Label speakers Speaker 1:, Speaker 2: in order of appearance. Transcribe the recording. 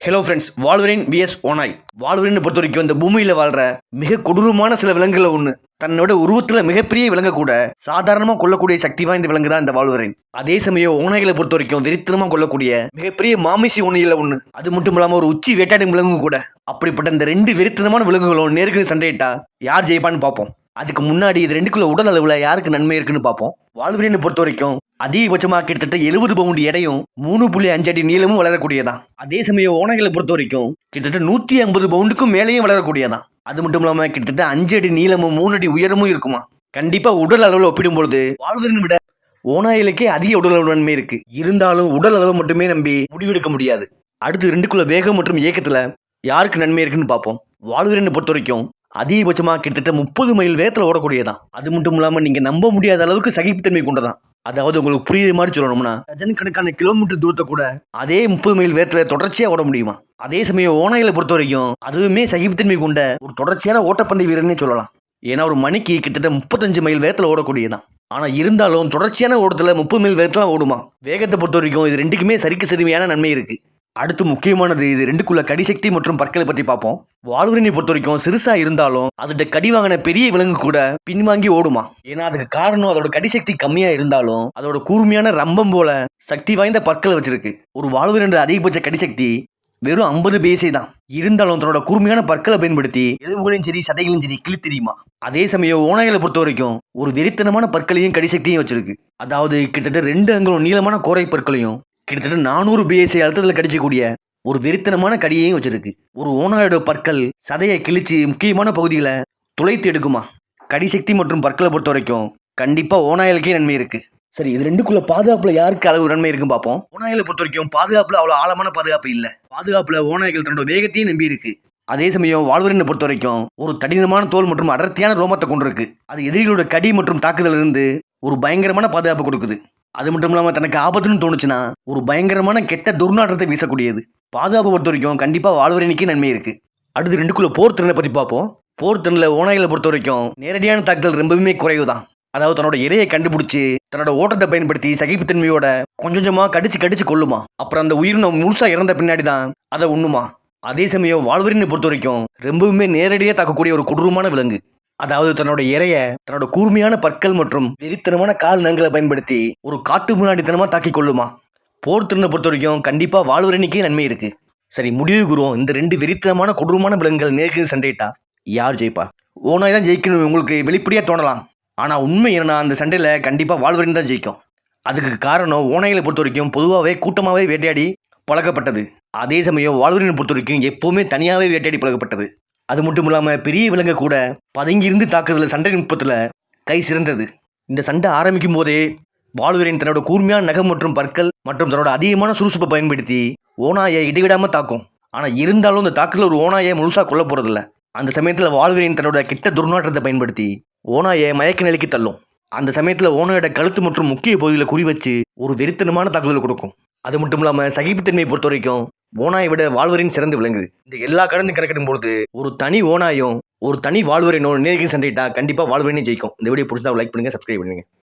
Speaker 1: Hello friends Wolverine vs ஓனாய் Wolverine பொறுத்த வரைக்கும் இந்த பூமியில் வாழ்ற மிக கொடூரமான சில விலங்குகள் ஒன்று தன்னோட உருவத்தில் மிகப்பெரிய விலங்கு கூட சாதாரணமாக கொல்லக்கூடிய சக்தி வாய்ந்த விலங்கு தான் இந்த வால்வரின் அதே சமயம் ஓனாய்களை பொறுத்த வரைக்கும் வெறித்தனமாக கொல்லக்கூடிய மிகப்பெரிய மாமிசி ஓனையில் ஒன்று அது மட்டும் இல்லாமல் ஒரு உச்சி வேட்டாடும் விலங்கு கூட. அப்படிப்பட்ட இந்த ரெண்டு வெறித்தனமான விலங்குகளும் நேருக்கு சண்டையிட்டா யார் ஜெயிப்பான்னு பார்ப்போம். அதுக்கு முன்னாடி இது ரெண்டுக்குள்ள உடல் அளவில் யாருக்கு நன்மை இருக்குன்னு பார்ப்போம். வால்வரினை பொறுத்த வரைக்கும் அதிகபட்சமாக கிட்டத்தட்ட எழுபது பவுண்டு எடையும் மூணு புள்ளி அஞ்சு அடி நீளமும் வளரக்கூடியதான் அதே சமயம் ஓனைகளை பொறுத்த வரைக்கும் கிட்டத்தட்ட நூற்றி ஐம்பது பவுண்டுக்கும் மேலேயும் வளரக்கூடியதான் அது மட்டும் இல்லாமல் கிட்டத்தட்ட அஞ்சு அடி நீளமும் மூணு அடி உயரமும் இருக்குமா? கண்டிப்பாக உடல் அளவில் ஒப்பிடும்பொழுது வால்வரின் விட ஓனாயிலுக்கே அதிக உடல் அளவு நன்மை இருக்கு. இருந்தாலும் உடல் அளவு மட்டுமே நம்பி முடிவெடுக்க முடியாது. அடுத்து ரெண்டுக்குள்ள வேகம் மற்றும் இயக்கத்தில் யாருக்கு நன்மை இருக்குன்னு பார்ப்போம். வாழ்வரினை பொறுத்த வரைக்கும் அதிகபட்சமாக கிட்டத்தட்ட முப்பது மைல் வேகத்தில் ஓடக்கூடியதான் அது மட்டும் இல்லாமல் நீங்கள் நம்ப முடியாத அளவுக்கு சகிப்புத்தன்மை கொண்டதான் அதாவது உங்களுக்கு புரியுற மாதிரி சொல்லணும்னா டஜன் கணக்கான கிலோமீட்டர் தூரத்தை கூட அதே முப்பது மைல் வேகத்தில் தொடர்ச்சியாக ஓட முடியுமா? அதே சமயம் ஓனாயில பொறுத்த வரைக்கும் அதுவுமே சகிப்புத்தன்மை கொண்ட ஒரு தொடர்ச்சியான ஓட்டப்பந்தய வீரர்னே சொல்லலாம். ஏன்னா ஒரு மணிக்கு கிட்டத்தட்ட முப்பத்தஞ்சு மைல் வேகத்தில் ஓடக்கூடியதான் ஆனால் இருந்தாலும் தொடர்ச்சியான ஓட்டத்தில் முப்பது மைல் வேகத்தில் ஓடுமா? வேகத்தை பொறுத்த வரைக்கும் இது ரெண்டுக்குமே சரிக்கு சரிமையான நன்மை இருக்குது அடுத்து முக்கியமானது இது ரெண்டுக்குள்ள கடிசக்தி மற்றும் பற்களை பற்றி பார்ப்போம். வால்வரினை பொறுத்த வரைக்கும் சிறுசா இருந்தாலும் அதோட கடி வாங்கின பெரிய விலங்கு கூட பின்வாங்கி ஓடுமா? ஏன்னா அதுக்கு காரணம் அதோட கடிசக்தி கம்மியா இருந்தாலும் அதோட கூர்மையான ரம்பம் போல சக்தி வாய்ந்த பற்களை வச்சிருக்கு. ஒரு வால்வரின் அதிகபட்ச கடிசக்தி வெறும் ஐம்பது பேசே தான். இருந்தாலும் தன்னோட கூர்மையான பற்களை பயன்படுத்தி எலும்புகளையும் சரி சதைகளையும் சரி கிழித்தெரியுமா அதே சமயம் ஓநாய்களை பொறுத்த வரைக்கும் ஒரு வெறித்தனமான பற்களையும் கடிசக்தியும் வச்சிருக்கு. அதாவது கிட்டத்தட்ட ரெண்டு அங்குலம் நீளமான கோரை பற்களையும் கிட்டத்தட்ட நானூறு பிஎஸ்ஐ அழுத்தத்தில் கடிச்சக்கூடிய ஒரு வெறித்தனமான கடியையும் வச்சிருக்கு. ஒரு ஓனாயோட பற்கள் சதையை கிழிச்சு முக்கியமான பகுதிகளை துளைத்து எடுக்குமா? கடிசக்தி மற்றும் பற்களை பொறுத்த வரைக்கும் கண்டிப்பாக ஓனாயலுக்கே நன்மை இருக்கு. சரி இது ரெண்டுக்குள்ள பாதுகாப்புல யாருக்கு அளவு நன்மை இருக்குன்னு பார்ப்போம். ஓநாய்களை பொறுத்த வரைக்கும் பாதுகாப்புல அவ்வளோ ஆழமான பாதுகாப்பு இல்லை. பாதுகாப்புல ஓநாய்கள் தன்னோட வேகத்தையும் நம்பி இருக்கு. அதே சமயம் வாழ்வரினை பொறுத்த வரைக்கும் ஒரு தடினமான தோல் மற்றும் அடர்த்தியான ரோமத்தை கொண்டிருக்கு. அது எதிரிகளோட கடி மற்றும் தாக்குதல இருந்து ஒரு பயங்கரமான பாதுகாப்பு கொடுக்குது. அது மட்டும் இல்லாமல் தனக்கு ஆபத்துன்னு தோணுச்சுன்னா ஒரு பயங்கரமான கெட்ட துர்நாற்றத்தை வீசக்கூடியது. பாதுகாப்பு பொறுத்த வரைக்கும் கண்டிப்பாக வாழ்வரணிக்கு நன்மை இருக்கு. அடுத்து ரெண்டுக்குள்ளே போர் திறனை பற்றி பார்ப்போம். போர் திறனில் ஓநாய்களை பொறுத்த வரைக்கும் நேரடியான தாக்குதல் ரொம்பவுமே குறைவு தான் அதாவது தன்னோட இரையை கண்டுபிடிச்சி தன்னோட ஓட்டத்தை பயன்படுத்தி சகிப்புத்தன்மையோட கொஞ்சம் கொஞ்சமாக கடிச்சு கடிச்சு கொள்ளுமா அப்புறம் அந்த உயிரினம் முழுசாக இறந்த பின்னாடி தான் அதை உண்ணுமா. அதே சமயம் வாழ்வரினை பொறுத்த வரைக்கும் ரொம்பவுமே நேரடியாக தாக்கக்கூடிய ஒரு கொடூரமான விலங்கு. அதாவது தன்னோட இறைய தன்னோட கூர்மையான பற்கள் மற்றும் வெறித்தனமான கால் நகங்களை பயன்படுத்தி ஒரு காட்டு முன்னாடித்தனமா தாக்கி கொள்ளுமா? போர் திறனை பொறுத்த வரைக்கும் கண்டிப்பா வாழ்வரணிக்கே நன்மை இருக்கு. சரி முடிவு கூறுவோம். இந்த ரெண்டு வெறித்தனமான கொடூரமான விலங்குகள் நேருக்கு சண்டையிட்டா? யார் ஜெயிப்பா? ஓனாய் தான் ஜெயிக்கணும் உங்களுக்கு வெளிப்படையாக தோணலாம். ஆனால் உண்மை என்னன்னா அந்த சண்டையில் கண்டிப்பாக வாழ்வரின் தான் ஜெயிக்கும். அதுக்கு காரணம் ஓநாய்களை பொறுத்த வரைக்கும் பொதுவாகவே கூட்டமாகவே வேட்டையாடி பழக்கப்பட்டது. அதே சமயம் வாழ்வரினை பொறுத்த வரைக்கும் எப்போவுமே தனியாகவே வேட்டையாடி பழக்கப்பட்டது. அது மட்டும் இல்லாமல் பெரிய விலங்கை கூட பதுங்கியிருந்து தாக்குதல் சண்டை நுட்பத்தில் கை சிறந்தது. இந்த சண்டை ஆரம்பிக்கும் போதே வால்வரின் தன்னோட கூர்மையான நகம் மற்றும் பற்கள் மற்றும் தன்னோட அதிகமான சுறுசுப்பை பயன்படுத்தி ஓனாயை இடைவிடாமல் தாக்கும். ஆனால் இருந்தாலும் இந்த தாக்குதல் ஒரு ஓனாயை முழுசாக கொல்ல போகிறதில்ல அந்த சமயத்தில் வால்வரின் தன்னோட கிட்ட துர்நாற்றத்தை பயன்படுத்தி ஓனாயை மயக்க நிலைக்கு தள்ளும். அந்த சமயத்தில் ஓனாயோட கழுத்து மற்றும் முக்கிய பகுதியில் குறி வச்சு ஒரு வெறித்தனமான தாக்குதல் கொடுக்கும். அது மட்டும் இல்லாமல் சகிப்புத்தன்மையை பொறுத்த வரைக்கும் ஓனாயை விட வாழ்வரின் சிறந்து விளங்குது. இந்த எல்லா கடந்து கிடக்கிடும் பொழுது ஒரு தனி ஓனாயும் ஒரு தனி வாழ்வரினோ நேருக்கு சண்டையிட்டா கண்டிப்பாக வாழ்வரினே ஜெயிக்கும். இந்த வீடியோ பிடிச்சா லைக் பண்ணுங்க சப்ஸ்கிரைப் பண்ணுங்க.